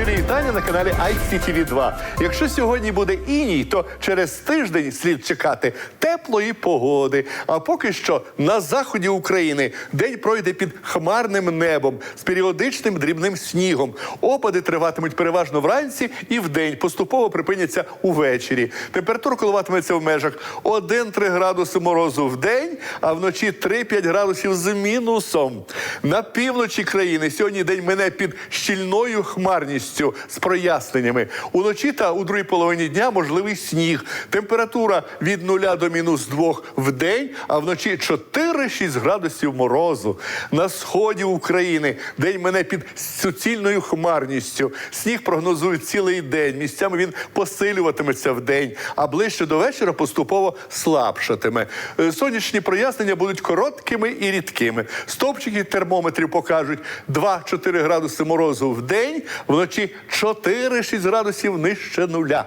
Щирі вітання на каналі ICTV 2 Якщо сьогодні буде іній, то через тиждень слід чекати теплої погоди. А поки що на заході України день пройде під хмарним небом з періодичним дрібним снігом. Опади триватимуть переважно вранці і вдень, поступово припиняться увечері. Температура коливатиметься в межах 1-3 градуси морозу в день, а вночі 3-5 градусів з мінусом. На півночі країни сьогодні день мене під щільною хмарністю з проясненнями. Уночі та у другій половині дня можливий сніг. Температура від 0 до мінус 2 в день, а вночі 4-6 градусів морозу. На сході України день мене під суцільною хмарністю. Сніг прогнозують цілий день. Місцями він посилюватиметься в день, а ближче до вечора поступово слабшатиме. Е, Сонячні прояснення будуть короткими і рідкими. Стовпчики термометрів покажуть 2-4 градуси морозу в день, вночі 4-6 градусів нижче нуля.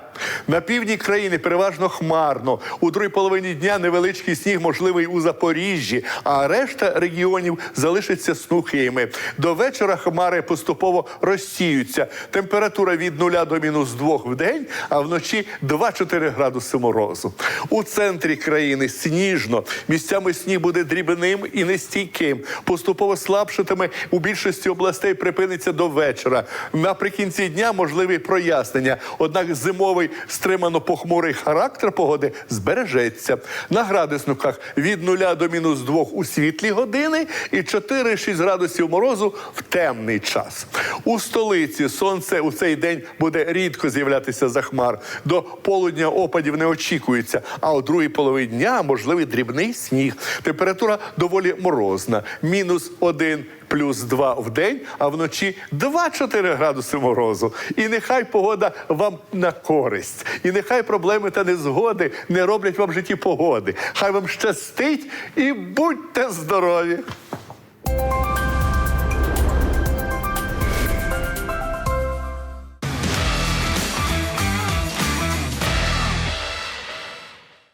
На півдні країни переважно хмарно. У другій половині дня невеличкий сніг можливий у Запоріжжі, а решта регіонів залишаться сухими. До вечора хмари поступово розсіються. Температура від 0 до мінус 2 в день, а вночі 2-4 градуси морозу. У центрі країни сніжно. Місцями сніг буде дрібним і нестійким. Поступово слабшатиме у більшості областей припиниться до вечора. Наприкінці дня можливі прояснення. Однак зимовий стримано похмурий характер погоди збережеться. На градусниках від 0 до мінус 2 у світлі години і 4-6 градусів морозу в темний час. У столиці сонце у цей день буде рідко з'являтися за хмар. До полудня опадів не очікується. А у другій половині дня можливий дрібний сніг. Температура доволі морозна. Мінус 1 плюс 2 в день, а вночі 2-4 градуси морозу. І нехай погода вам на користь. І нехай проблеми та незгоди не роблять вам в житті погоди. Хай вам щастить і будьте здорові!